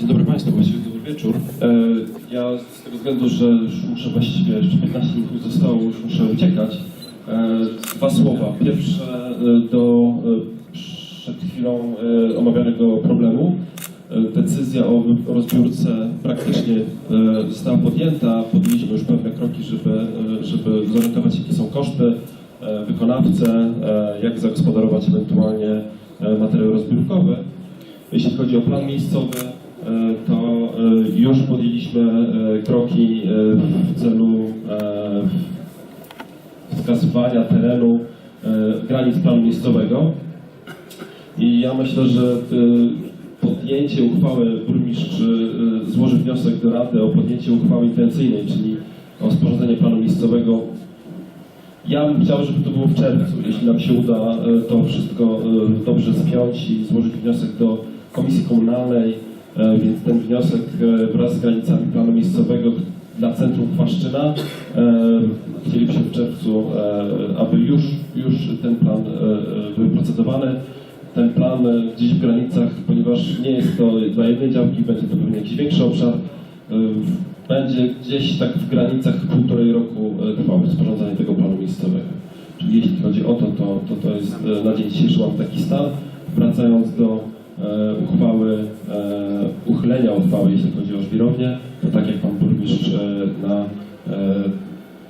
Dzień dobry Państwu, właściwie dobry wieczór. E, Ja z tego względu, że już muszę właściwie, jeszcze 15 minut zostało, już muszę uciekać. E, Dwa słowa. Pierwsze e, do przed chwilą omawianego problemu. Decyzja o rozbiórce praktycznie została podjęta. Podjęliśmy już pewne kroki, żeby, żeby zorientować jakie są koszty, wykonawcę, jak zagospodarować ewentualnie materiał rozbiórkowy. Jeśli chodzi o plan miejscowy, to e, już podjęliśmy e, kroki e, w celu e, wskazywania terenu e, granic planu miejscowego. I ja myślę, że e, podjęcie uchwały burmistrz e, złoży wniosek do Rady o podjęcie uchwały intencyjnej, czyli o sporządzenie planu miejscowego ja bym chciał, żeby to było w czerwcu. Jeśli nam się uda e, to wszystko e, dobrze spiąć i złożyć wniosek do Komisji Komunalnej, e, więc ten wniosek e, wraz z granicami planu miejscowego dla centrum Chwaszczyna e, chcielibyśmy w czerwcu, e, aby już, już ten plan e, e, był procedowany. Ten plan e, gdzieś w granicach, ponieważ nie jest to dla jednej działki, będzie to pewnie jakiś większy obszar, e, będzie gdzieś tak w granicach półtorej roku e, trwało sporządzanie tego planu miejscowego. Czyli jeśli chodzi o to, to, to, to jest e, na dzień dzisiejszy mam taki stan. Wracając do e, uchwały, e, uchylenia uchwały, jeśli chodzi o żwirownię, to tak jak Pan Burmistrz e, na e,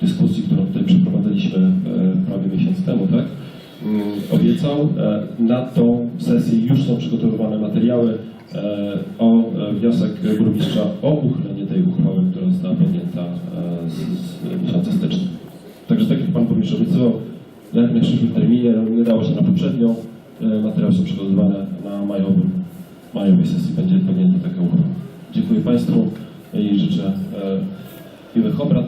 dyskusji, którą tutaj przeprowadziliśmy e, prawie miesiąc temu, tak? mm, obiecał. Na tą sesję już są przygotowywane materiały o wniosek burmistrza o uchylenie tej uchwały, która została podjęta z, z miesiąca stycznia. Także tak jak Pan Burmistrz obiecywał, w jak najszybszym terminie, nie dało się na poprzednią, materiały są przygotowywane na majowym, majowej sesji będzie podjęta taka uchwała. Dziękuję Państwu i życzę e, miłych obrad